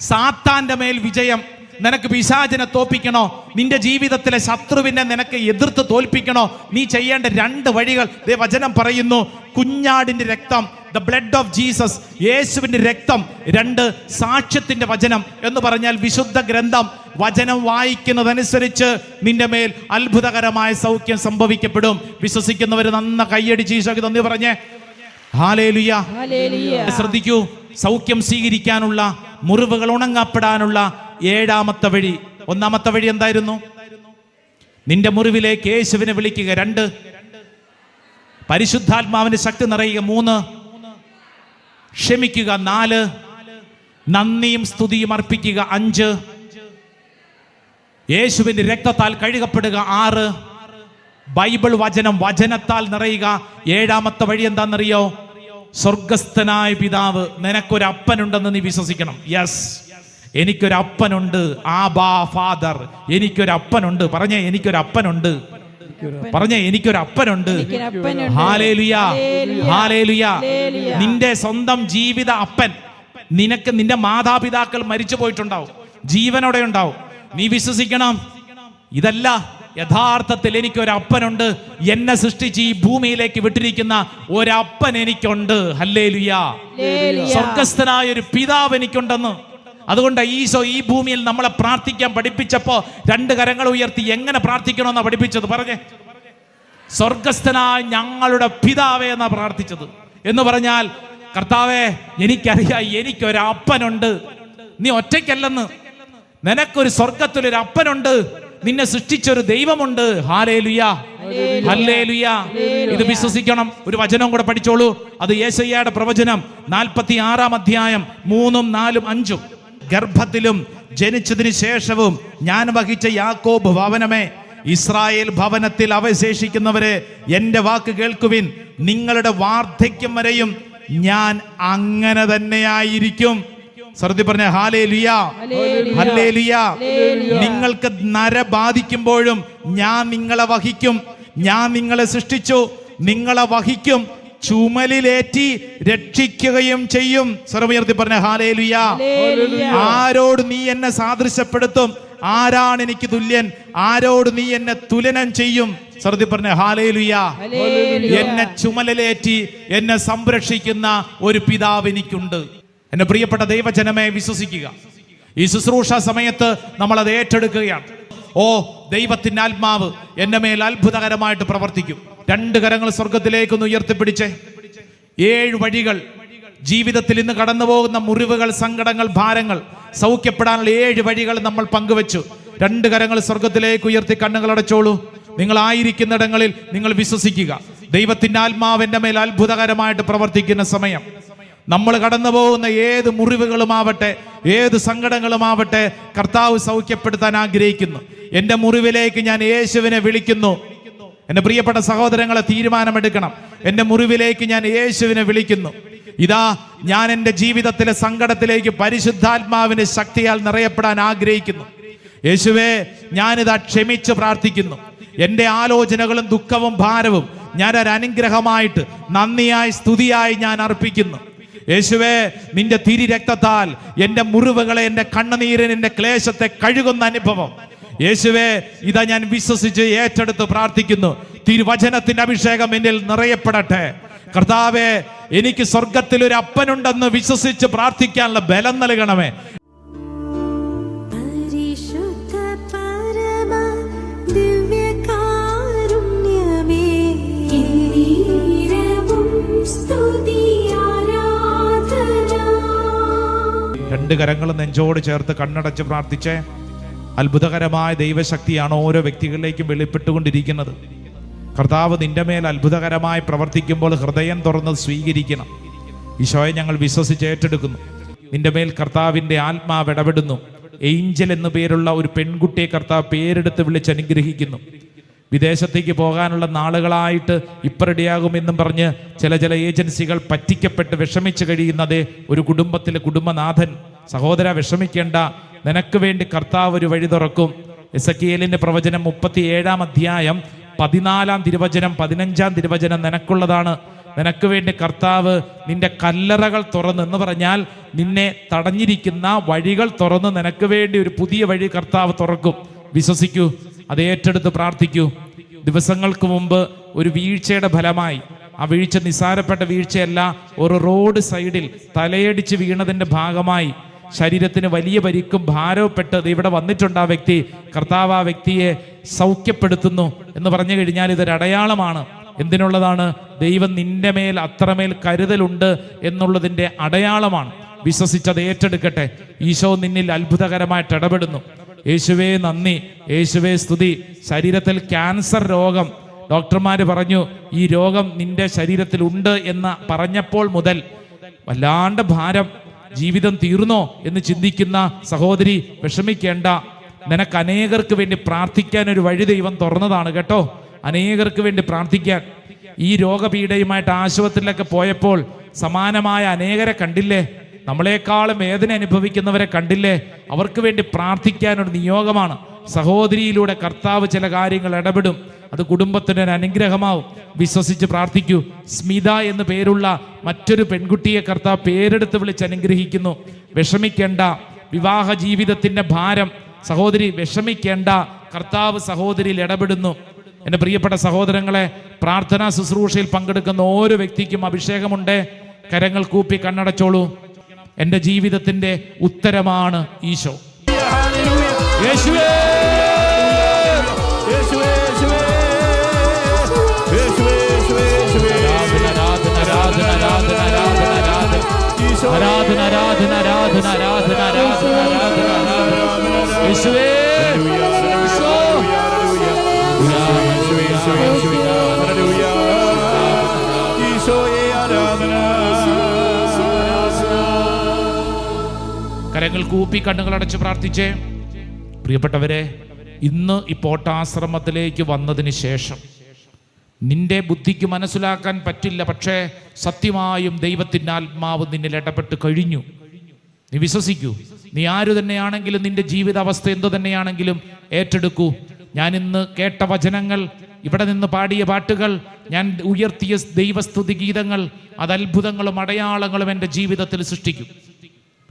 സാത്താന്റെ മേൽ വിജയം നിനക്ക് പിശാചിനെ തോപ്പിക്കണോ? നിന്റെ ജീവിതത്തിലെ ശത്രുവിനെ നിനക്ക് എതിർത്ത് തോൽപ്പിക്കണോ? നീ ചെയ്യേണ്ട രണ്ട് വഴികൾ. ദേ വചനം പറയുന്നു കുഞ്ഞാടിന്റെ രക്തം ദ ബ്ലഡ് ഓഫ് ജീസസ് യേശുവിന്റെ രക്തം രണ്ട് സാക്ഷ്യത്തിന്റെ വചനം എന്ന് പറഞ്ഞാൽ വിശുദ്ധ ഗ്രന്ഥം. വചനം വായിക്കുന്നതനുസരിച്ച് നിന്റെ മേൽ അത്ഭുതകരമായ സൗഖ്യം സംഭവിക്കപ്പെടും. വിശ്വസിക്കുന്നവർ നന്ന കൈയടിച്ച് ഈശോയ്ക്ക് നന്ദി പറഞ്ഞേ. ഹാലേലുയ ശ്രദ്ധിക്കൂ സൗഖ്യം സ്വീകരിക്കാനുള്ള മുറിവുകൾ ഉണങ്ങപ്പെടാനുള്ള ഏഴാമത്തെ വഴി ഒന്നാമത്തെ വഴി എന്തായിരുന്നു? നിന്റെ മുറിവിലേക്ക് യേശുവിനെ വിളിക്കുക രണ്ട്. പരിശുദ്ധാത്മാവിന് ശക്തി നിറയുക മൂന്ന്. ക്ഷമിക്കുക നാല്. നന്ദിയും സ്തുതിയും അർപ്പിക്കുക അഞ്ച്. യേശുവിന്റെ രക്തത്താൽ കഴുകപ്പെടുക ആറ്. ബൈബിൾ വചനം വചനത്താൽ നിറയുക. ഏഴാമത്തെ വഴി എന്താണെന്നറിയോ? സ്വർഗസ്ഥനായ പിതാവ് നിനക്കൊരു അപ്പനുണ്ടെന്ന് നീ വിശ്വസിക്കണം. യെസ് എനിക്കൊരു ആബാ ആ ബാ ഫാദർ. എനിക്കൊരപ്പനുണ്ട്. പറഞ്ഞേ എനിക്കൊരപ്പനുണ്ട്. പറഞ്ഞേ എനിക്കൊരപ്പനുണ്ട്. ഹാലേലുയ. ഹാലേലുയ. നിന്റെ സ്വന്തം ജീവിത അപ്പൻ. നിനക്ക് നിന്റെ മാതാപിതാക്കൾ മരിച്ചു പോയിട്ടുണ്ടാവും. ജീവനോടെ ഉണ്ടാവും. നീ വിശ്വസിക്കണം. ഇതല്ല യഥാർത്ഥത്തിൽ എനിക്കൊരു അപ്പനുണ്ട് എന്നെ സൃഷ്ടിച്ച് ഈ ഭൂമിയിലേക്ക് വിട്ടിരിക്കുന്ന ഒരപ്പൻ എനിക്കുണ്ട്. ഹല്ലേലൂയ. സ്വർഗസ്ഥനായ ഒരു പിതാവ് എനിക്കുണ്ടെന്ന്. അതുകൊണ്ട് ഈശോ ഈ ഭൂമിയിൽ നമ്മളെ പ്രാർത്ഥിക്കാൻ പഠിപ്പിച്ചപ്പോൾ രണ്ട് കരങ്ങൾ ഉയർത്തി എങ്ങനെ പ്രാർത്ഥിക്കണമെന്നാണ് പഠിപ്പിച്ചത്? പറഞ്ഞേ. സ്വർഗസ്ഥനായ ഞങ്ങളുടെ പിതാവേ എന്നാ പ്രാർത്ഥിച്ചത്. എന്ന് പറഞ്ഞാൽ കർത്താവേ എനിക്കറിയാം എനിക്കൊരപ്പനുണ്ട് നീ ഒറ്റയ്ക്കല്ലെന്ന്. നിനക്കൊരു സ്വർഗത്തിലൊരു അപ്പനുണ്ട്. നിന്നെ സൃഷ്ടിച്ചൊരു ദൈവമുണ്ട്. ഹാലേ ലുയാ ഹല്ലേ ലുയാ ഇത് വിശ്വസിക്കണം. ഒരു വചനം കൂടെ പഠിച്ചോളൂ. അത് യേശയ്യയുടെ പ്രവചനം നാൽപ്പത്തി ആറാം അധ്യായം മൂന്നും നാലും അഞ്ചും. ഗർഭത്തിലും ജനിച്ചതിന് ശേഷവും ഞാൻ വഹിച്ച യാക്കോബ് ഭവനമേ ഇസ്രായേൽ ഭവനത്തിൽ അവശേഷിക്കുന്നവരെ എന്റെ വാക്ക് കേൾക്കുവിൻ. നിങ്ങളുടെ വാർദ്ധക്യം വരെയും ഞാൻ അങ്ങനെ തന്നെയായിരിക്കും. ശ്രദ്ധി പറഞ്ഞ ഹാലേ ലുയാ ഹല്ലേ ലുയാ നിങ്ങൾക്ക് നര ബാധിക്കുമ്പോഴും ഞാൻ നിങ്ങളെ വഹിക്കും. ഞാൻ നിങ്ങളെ സൃഷ്ടിച്ചു. നിങ്ങളെ വഹിക്കും. ചുമലിലേറ്റി രക്ഷിക്കുകയും ചെയ്യും. സർവീർത്തി പറഞ്ഞ ഹാലേലുയ ആരോട് നീ എന്നെ സാദൃശ്യപ്പെടുത്തും? ആരാണ് എനിക്ക് തുല്യൻ? ആരോട് നീ എന്നെ തുലനം ചെയ്യും? സർദി പറഞ്ഞ ഹാലേലുയ എന്നെ ചുമലിലേറ്റി എന്നെ സംരക്ഷിക്കുന്ന ഒരു പിതാവ് എനിക്കുണ്ട്. എന്റെ പ്രിയപ്പെട്ട ദൈവജനമേ വിശ്വസിക്കുക. ഈ ശുശ്രൂഷ സമയത്ത് നമ്മൾ അത് ഏറ്റെടുക്കുകയാണ്. ഓ ദൈവത്തിന്റെ ആത്മാവ് എന്റെ മേൽ അത്ഭുതകരമായിട്ട് പ്രവർത്തിക്കും. രണ്ട് കരങ്ങൾ സ്വർഗത്തിലേക്കൊന്ന് ഉയർത്തിപ്പിടിച്ച് ഏഴ് വഴികൾ. ജീവിതത്തിൽ ഇന്ന് കടന്നു പോകുന്ന മുറിവുകൾ സങ്കടങ്ങൾ ഭാരങ്ങൾ സൗഖ്യപ്പെടാനുള്ള ഏഴ് വഴികൾ നമ്മൾ പങ്കുവച്ചു. രണ്ട് കരങ്ങൾ സ്വർഗത്തിലേക്ക് ഉയർത്തി കണ്ണുകൾ അടച്ചോളൂ. നിങ്ങൾ ആയിരിക്കുന്നിടങ്ങളിൽ നിങ്ങൾ വിശ്വസിക്കുക. ദൈവത്തിന്റെ ആത്മാവിന്റെ മേൽ അത്ഭുതകരമായിട്ട് പ്രവർത്തിക്കുന്ന സമയം. നമ്മൾ കടന്നു പോകുന്ന ഏത് മുറിവുകളുമാവട്ടെ ഏത് സങ്കടങ്ങളുമാവട്ടെ കർത്താവ് സൗഖ്യപ്പെടുത്താൻ ആഗ്രഹിക്കുന്നു. എന്റെ മുറിവിലേക്ക് ഞാൻ യേശുവിനെ വിളിക്കുന്നു. എന്റെ പ്രിയപ്പെട്ട സഹോദരങ്ങളെ തീരുമാനമെടുക്കണം. എന്റെ മുറിവിലേക്ക് ഞാൻ യേശുവിനെ വിളിക്കുന്നു. ഇതാ ഞാൻ എന്റെ ജീവിതത്തിലെ സങ്കടത്തിലേക്ക് പരിശുദ്ധാത്മാവിന്റെ ശക്തിയാൽ നിറയപ്പെടാൻ ആഗ്രഹിക്കുന്നു. യേശുവേ ഞാനിതാ ക്ഷമിച്ച് പ്രാർത്ഥിക്കുന്നു. എന്റെ ആലോചനകളും ദുഃഖവും ഭാരവും ഞാൻ ഒരു അനുഗ്രഹമായിട്ട് നന്ദിയായി സ്തുതിയായി ഞാൻ അർപ്പിക്കുന്നു. യേശുവേ നിന്റെ തിരി രക്തത്താൽ എന്റെ മുറിവുകളെ എന്റെ കണ്ണുനീരിന് എന്റെ ക്ലേശത്തെ കഴുകുന്ന അനുഭവം യേശുവേ ഇതാ ഞാൻ വിശ്വസിച്ച് ഏറ്റെടുത്ത് പ്രാർത്ഥിക്കുന്നു. തിരുവചനത്തിന്റെ അഭിഷേകം എന്നിൽ നിറയപ്പെടട്ടെ. കർത്താവേ എനിക്ക് സ്വർഗത്തിൽ ഒരു അപ്പനുണ്ടെന്ന് വിശ്വസിച്ച് പ്രാർത്ഥിക്കാനുള്ള ബലം നൽകണമേ. രണ്ട് കരങ്ങൾ നെഞ്ചോട് ചേർത്ത് കണ്ണടച്ച് പ്രാർത്ഥിച്ചേ. അത്ഭുതകരമായ ദൈവശക്തിയാണ് ഓരോ വ്യക്തികളിലേക്കും വെളിപ്പെട്ടുകൊണ്ടിരിക്കുന്നത്. കർത്താവ് നിന്റെ മേൽ അത്ഭുതകരമായി പ്രവർത്തിക്കുമ്പോൾ ഹൃദയം തുറന്ന് സ്വീകരിക്കണം. ഈശോയെ ഞങ്ങൾ വിശ്വസിച്ച് ഏറ്റെടുക്കുന്നു. നിന്റെ മേൽ കർത്താവിന്റെ ആത്മാവ് ഇടപെടുന്നു. ഏഞ്ചൽ എന്നു പേരുള്ള ഒരു പെൺകുട്ടിയെ കർത്താവ് പേരെടുത്ത് വിളിച്ച് അനുഗ്രഹിക്കുന്നു. വിദേശത്തേക്ക് പോകാനുള്ള നാളുകളായിട്ട് ഇപ്പറടിയാകുമെന്നും പറഞ്ഞ് ചില ചില ഏജൻസികൾ പറ്റിക്കപ്പെട്ട് വിഷമിച്ച് കഴിയുന്നത് ഒരു കുടുംബത്തിലെ കുടുംബനാഥൻ. സഹോദര വിഷമിക്കേണ്ട. നിനക്ക് വേണ്ടി കർത്താവ് ഒരു വഴി തുറക്കും. എസക്കിയേലിന്റെ പ്രവചനം മുപ്പത്തി ഏഴാം അധ്യായം പതിനാലാം തിരുവചനം പതിനഞ്ചാം തിരുവചനം നിനക്കുള്ളതാണ്. നിനക്ക് വേണ്ടി കർത്താവ് നിന്റെ കല്ലറകൾ തുറന്ന് എന്ന് പറഞ്ഞാൽ നിന്നെ തടഞ്ഞിരിക്കുന്ന വഴികൾ തുറന്ന് നിനക്ക് വേണ്ടി ഒരു പുതിയ വഴി കർത്താവ് തുറക്കും. വിശ്വസിക്കൂ അത് ഏറ്റെടുത്ത് പ്രാർത്ഥിക്കൂ. ദിവസങ്ങൾക്ക് മുമ്പ് ഒരു വീഴ്ചയുടെ ഫലമായി ആ വീഴ്ച നിസാരപ്പെട്ട വീഴ്ചയല്ല ഒരു റോഡ് സൈഡിൽ തലയടിച്ച് വീണതിന്റെ ഭാഗമായി ശരീരത്തിന് വലിയ പരിക്കും ഭാരവപ്പെട്ട് ദേ ഇവിടെ വന്നിട്ടുണ്ട് ആ വ്യക്തി. കർത്താവ് ആ വ്യക്തിയെ സൗഖ്യപ്പെടുത്തുന്നു എന്ന് പറഞ്ഞു കഴിഞ്ഞാൽ ഇതൊരു അടയാളമാണ്. എന്തിനുള്ളതാണ്? ദൈവം നിന്റെ മേൽ അത്രമേൽ കരുതലുണ്ട് എന്നുള്ളതിന്റെ അടയാളമാണ്. വിശ്വസിച്ചത് ഏറ്റെടുക്കട്ടെ. ഈശോ നിന്നിൽ അത്ഭുതകരമായിട്ട് ഇടപെടുന്നു. യേശുവേ നന്ദി. യേശുവേ സ്തുതി. ശരീരത്തിൽ ക്യാൻസർ രോഗം. ഡോക്ടർമാർ പറഞ്ഞു ഈ രോഗം നിന്റെ ശരീരത്തിൽ ഉണ്ട് എന്ന് പറഞ്ഞപ്പോൾ മുതൽ വല്ലാണ്ട് ഭാരം ജീവിതം തീർന്നോ എന്ന് ചിന്തിക്കുന്ന സഹോദരി വിഷമിക്കേണ്ട. നിനക്ക് അനേകർക്ക് വേണ്ടി പ്രാർത്ഥിക്കാൻ ഒരു വഴി ദൈവം തുറന്നതാണ് കേട്ടോ. അനേകർക്ക് വേണ്ടി പ്രാർത്ഥിക്കാൻ. ഈ രോഗപീഠയുമായിട്ട് ആശുപത്രിയിലൊക്കെ പോയപ്പോൾ സമാനമായ അനേകരെ കണ്ടില്ലേ? നമ്മളെക്കാളും വേദന അനുഭവിക്കുന്നവരെ കണ്ടില്ലേ? അവർക്ക് വേണ്ടി പ്രാർത്ഥിക്കാൻ ഒരു നിയോഗമാണ്. സഹോദരിയിലൂടെ കർത്താവ് ചില കാര്യങ്ങൾ ഇടപെടും. അത് കുടുംബത്തിന് ഒരു അനുഗ്രഹമാവും. വിശ്വസിച്ച് പ്രാർത്ഥിക്കൂ. സ്മിത എന്ന് പേരുള്ള മറ്റൊരു പെൺകുട്ടിയെ കർത്താവ് പേരെടുത്ത് വിളിച്ച് അനുഗ്രഹിക്കുന്നു. വിഷമിക്കേണ്ട. വിവാഹ ജീവിതത്തിന്റെ ഭാരം. സഹോദരി വിഷമിക്കേണ്ട. കർത്താവ് സഹോദരിയിൽ ഇടപെടുന്നു. എന്റെ പ്രിയപ്പെട്ട സഹോദരങ്ങളെ പ്രാർത്ഥനാ ശുശ്രൂഷയിൽ പങ്കെടുക്കുന്ന ഓരോ വ്യക്തിക്കും അഭിഷേകമുണ്ട്. കരങ്ങൾ കൂപ്പി കണ്ണടച്ചോളൂ. എന്റെ ജീവിതത്തിന്റെ ഉത്തരമാണ് ഈശോ. യേശുവേ! ആരാധന ആരാധന ആരാധന ആരാധന ആരാധന ആരാധന യേശുവേ. കരങ്ങൾ കൂപ്പി കണ്ണുകൾ അടച്ച് പ്രാർത്ഥിച്ചേ. പ്രിയപ്പെട്ടവരെ ഇന്ന് ഈ പോട്ടാശ്രമത്തിലേക്ക് വന്നതിന് ശേഷം നിന്റെ ബുദ്ധിക്ക് മനസ്സിലാക്കാൻ പറ്റില്ല പക്ഷേ സത്യമായും ദൈവത്തിന്റെ ആത്മാവ് നിന്നിൽ ഇടപെട്ട് കഴിഞ്ഞു. നീ വിശ്വസിക്കൂ നീ ആരു തന്നെയാണെങ്കിലും നിന്റെ ജീവിതാവസ്ഥ എന്തു തന്നെയാണെങ്കിലും ഏറ്റെടുക്കൂ. ഞാൻ ഇന്ന് കേട്ട വചനങ്ങൾ ഇവിടെ നിന്ന് പാടിയ പാട്ടുകൾ ഞാൻ ഉയർത്തിയ ദൈവസ്തുതി ഗീതങ്ങൾ അത് അത്ഭുതങ്ങളും അടയാളങ്ങളും എന്റെ ജീവിതത്തിൽ സൃഷ്ടിക്കും.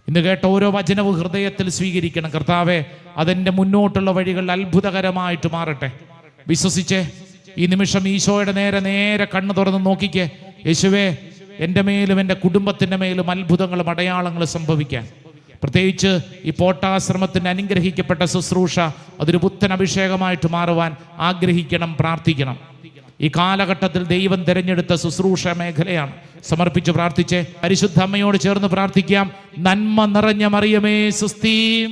ഇന്ന് കേട്ട ഓരോ വചനവും ഹൃദയത്തിൽ സ്വീകരിക്കണം. കർത്താവെ അതെന്റെ മുന്നോട്ടുള്ള വഴികൾ അത്ഭുതകരമായിട്ട് മാറട്ടെ. വിശ്വസിച്ചേ ഈ നിമിഷം ഈശോയുടെ നേരെ നേരെ കണ്ണു തുറന്ന് നോക്കിക്കേ. യേശുവേ എന്റെ മേലും എന്റെ കുടുംബത്തിന്റെ മേലും അത്ഭുതങ്ങളും അടയാളങ്ങളും സംഭവിക്കാൻ. പ്രത്യേകിച്ച് ഈ പോട്ടാശ്രമത്തിന് അനുഗ്രഹിക്കപ്പെട്ട ശുശ്രൂഷ അതൊരു പുത്തൻ അഭിഷേകമായിട്ട് മാറുവാൻ ആഗ്രഹിക്കണം പ്രാർത്ഥിക്കണം. ഈ കാലഘട്ടത്തിൽ ദൈവം തിരഞ്ഞെടുത്ത ശുശ്രൂഷ മേഖലയാണ്. സമർപ്പിച്ച് പ്രാർത്ഥിച്ച്. പരിശുദ്ധ അമ്മയോട് ചേർന്ന് പ്രാർത്ഥിക്കാം. നന്മ നിറഞ്ഞ മറിയമേ സുസ്ഥീ.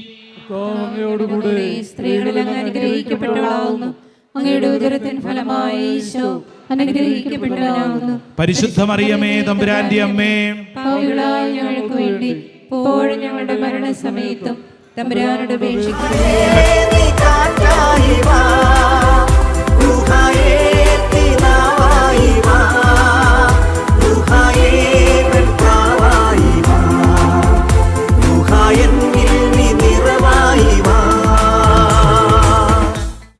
സ്ത്രീകളിൽ അങ്ങ് അനുഗ്രഹിക്കപ്പെട്ടവളാവുന്നു. അങ്ങയുടെ ഉദരത്തിൻ ഫലമായി ഈശോ അനുഗ്രഹിക്കപ്പെട്ടവനാകുന്നു. പരിശുദ്ധ മറിയമേ തമ്പുരാന്റെ അമ്മേ. പാപികളായ ഞങ്ങൾക്ക് വേണ്ടി പോഴും ഞങ്ങളുടെ മരണസമയത്തും തമ്പുരാനോട് അപേക്ഷിക്കുന്നു